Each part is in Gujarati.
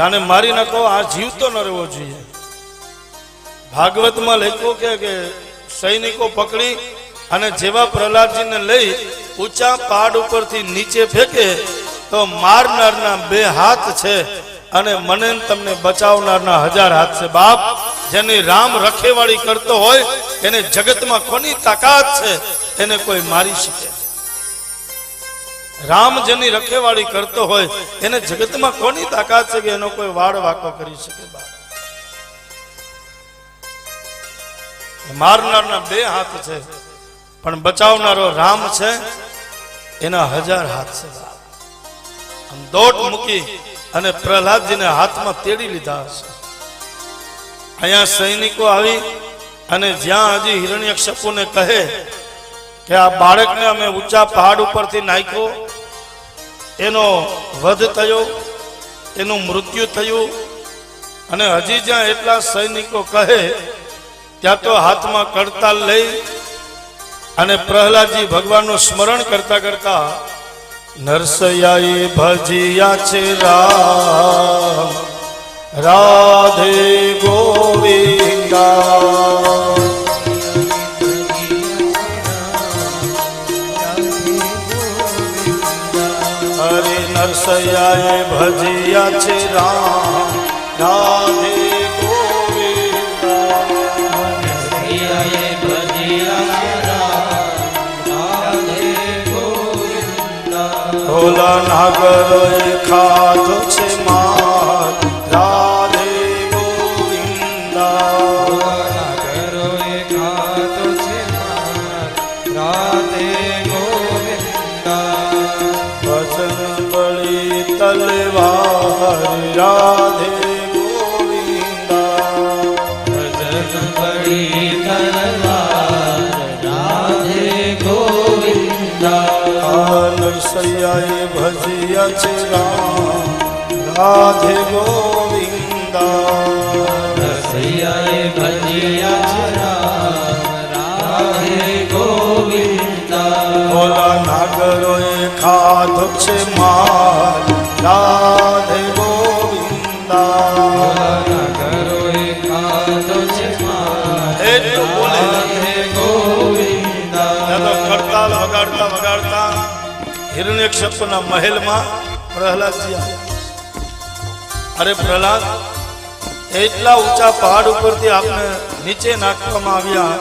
આને મારી નાખો આ જીવતો ન રહેવો જોઈએ. ભાગવતમાં લખ્યું કે કે સૈનિકો પકડી અને જેવા પ્રહલાદજીને લઈ ઊંચા પહાડ ઉપરથી નીચે ફેંકે તો મારનારના બે હાથ છે અને મને તમને બચાવનારના હજાર હાથ છે. બાપ, જેની રામ રખેવાળી કરતો હોય, એને જગતમાં કોની તાકાત છે એને કોઈ મારી શકે? રામ જેની રખેવાળી કરતો હોય, એને જગતમાં કોની તાકાત છે કે એનો કોઈ વાળ વાકો કરી શકે મારનારના બે હાથ છે, પણ બચાવનારો રામ છે, એના હજાર હાથ છે. દોટ મૂકી અને પ્રહલાદજીને હાથમાં તેડી લીધા હશે અહીંયા સૈનિકો આવી અને જ્યાં હજી હિરણ્યક્ષપુને કહે કે આ બાળકને અમે ઊંચા પહાડ ઉપરથી નાખ્યો. એનો વધ થયો, એનું મૃત્યુ થયું. અને હજી જ્યાં એટલા સૈનિકો કહે, ત્યાં તો હાથમાં કડતાલ લઈ અને પ્રહલાદજી ભગવાનનું સ્મરણ કરતા કરતા, નરસૈયાએ ભજિયા છે રામ, રાધે ગોવિંદા. નરસૈયાએ ભજિયા છે રામ. રાધે ભોલા નાગર ખાધો છે માર તલવાર રાધે ગોવિંદા નરસૈયાએ ભજિયા છે રામ રાધે ગોવિંદા ભોલા નાગરોએ ખાધો છે માર રાધે કરતાલ વગાડતા વગાડતા, હિરણ્યક્ષપના મહેલમાં પ્રહલાદજી અરે પ્રહલાદ, એટલા ઊંચા પહાડ ઉપરથી આપને નીચે નાખવામાં આવ્યા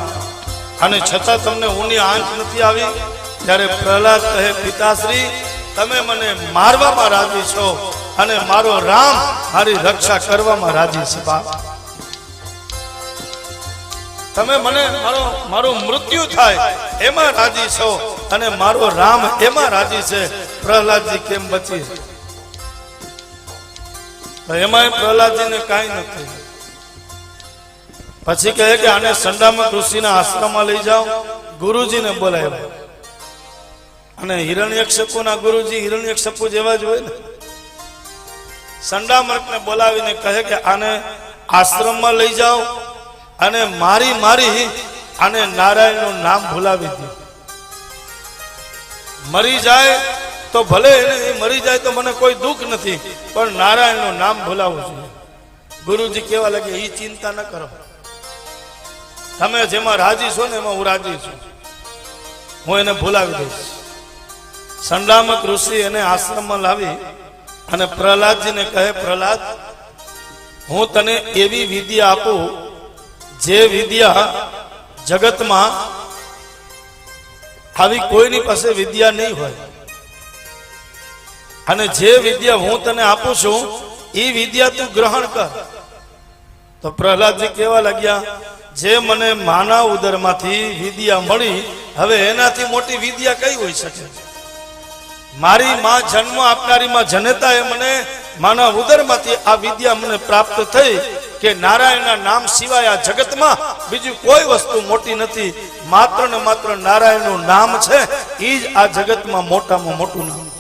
અને છતાં તમને ઊની આંચ નથી આવી, ત્યારે પ્રહલાદ કહે, પિતાશ્રી, તમે મને મારવામાં રાજી છો અને મારો રામ મારી રક્ષા કરવામાં રાજી છે, બાપ. તમે મને મારો, મારું મૃત્યુ થાય, એમાં રાજી છો અને મારો રામ એમાં રાજી છે. પ્રહલાદજી કેમ બચી તો એમાંય પ્રહલાદજીને કાંઈ નથી. પછી કહે કે આને સંડામક ઋષિના આશ્રમમાં લઈ જાઓ. ગુરુજીને બોલાવ્યા. અને હિરણ્યક્ષપુના ગુરુજી હિરણ્યક્ષપુ જેવા જ હોય ને. સંડામર્કને બોલાવીને કહે કે આને આશ્રમમાં લઈ જાઓ. અને મારી મારી આને નારાયણનું નામ ભૂલાવી દીધું મરી જાય તો ભલે એને મરી જાય તો મને કોઈ દુઃખ નથી, પણ નારાયણનું નામ ભૂલાવું છું ગુરુજી કેવા લાગે એ ચિંતા ન કરો. તમે જેમાં રાજી છો ને એમાં હું રાજી છું. હું એને ભૂલાવી દઈશ. સંડામક ઋષિ એને આશ્રમમાં લાવી અને પ્રહલાદજીને કહે, પ્રહલાદ, હું તને એવી વિધિ આપું જે વિદ્યા જગતમાં આવી કોઈની પાસે વિદ્યા નહીં હોય, અને જે વિદ્યા હું તને આપું છું એ વિદ્યા તું ગ્રહણ કર. તો પ્રહલાદજી કેવા લાગ્યા, જે મને માના ઉદરમાંથી વિદ્યા મળી, હવે એનાથી મોટી વિદ્યા કઈ હોઈ શકે? મારી માં જન્મ આપનારી માં જનતાએ મને માના ઉદરમાંથી આ વિદ્યા મને પ્રાપ્ત થઈ કે નારાયણના નામ સિવાય આ જગતમાં બીજી કોઈ વસ્તુ મોટી નથી. માત્ર ને માત્ર નારાયણનું નામ છે. એ જ આ જગતમાં મોટામાં મોટું નામ